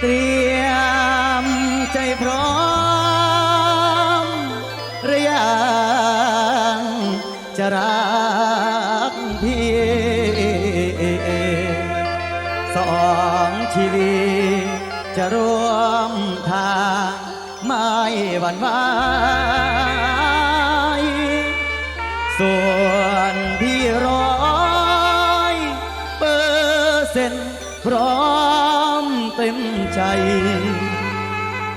เตรียมใจพร้อมหรือยังจะรักพี่สองชีวิตจะร่วมทางไม่หวั่นไหวส่วนพี่ร้อยเปอร์เซ็นต์พร้อม เต็มใจ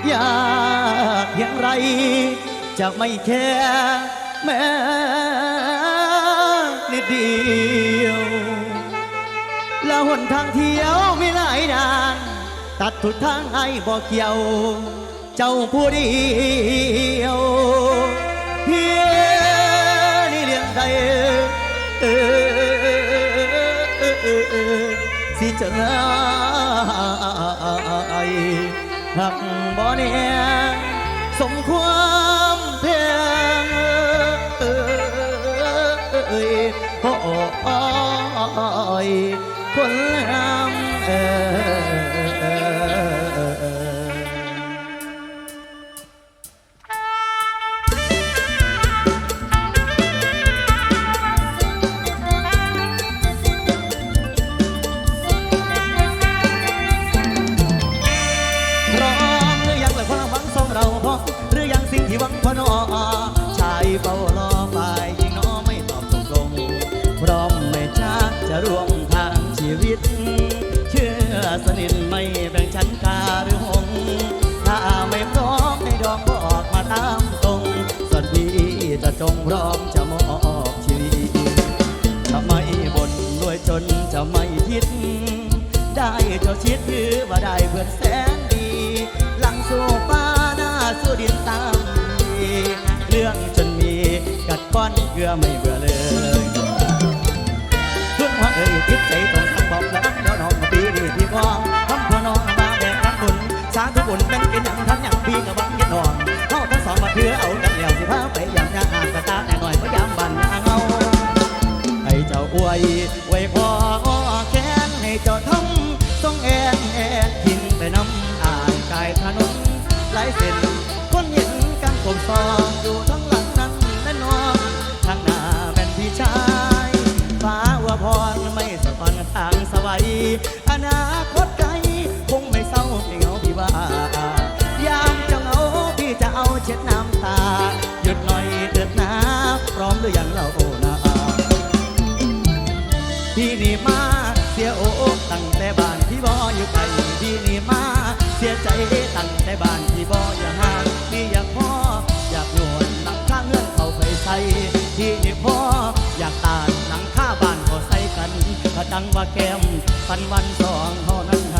อยากเพียงไร จะไม่แค่แม้นิดเดียว แล้วหนทางเที่ยวมีหลายด่าน ตัดทุกทางไอ้บ่เกี่ยว เจ้าผู้เดียวเพียนี่เลี้ยงใดเออสิจอไอ้ หักบ่เนี่ยสมความเพียงเอ้ยโอ้ยคน เฝ้ารอฝ่ายหญิงน้อไม่ตอบตกลงพร้อมไม่ช้าจะร่วมทางชีวิต เชื่อสนิทไม่แบ่งชั้นกาหรือหง ถ้าไม่พร้อมให้ดอกบออกมาตามตรง ส่วนพี่จะจงพร้อมจะมอบชีวิตทำไมบ่นด้วยจนจะไม่คิด ได้เจ้าชิดถือว่าได้เพื่อนแสนดี หลังสู้ฟ้าหน้าสู้ดินตามดีเรื่อง อนเกลือไม่เบื่อเลยทุกว่าเอ่ยติดใจตรงทางบอกแล้วเดี๋ยวน้องปีนี้พี่พ้องทำพ่อน้องมาแบกรับบุญสาธุบุญเป็นกินอย่างทั้งอย่างพี่กับบังยิดนอนเข้าทั้งสองมาเพื่อเอากันแล้วสิพาไปอย่างยางอาสตาแน่หน่อยพยายามบันอาเงาให้เจ้าอวยไว้คอแขนให้เจ้าทำต้องแอนแอนทิ้งไปน้ำอ่านกายถนนหลายเส้นคนเห็นกันกลมซอ อนาคตไกลคงไม่เศร้าไม่เหงาพี่ว่ายามจ้าเหงาพี่จะเอาเช็ดน้ำตา หยุดหน่อยเถิดนะพร้อมหรือยังเรานะพี่นี่มาเสียโอ้ตั้งแต่บ้านพี่บออยู่ไกลพี่นี่มาเสียใจตั้งแต่บ้านพี่บออย่าห่างพี่อยากพ่ออยากโยนหลังข้างเงื่อนเขาไปใส่พี่นี่พ่ออยากตาน ดังว่าแก้มปันวันสองเท่านั้น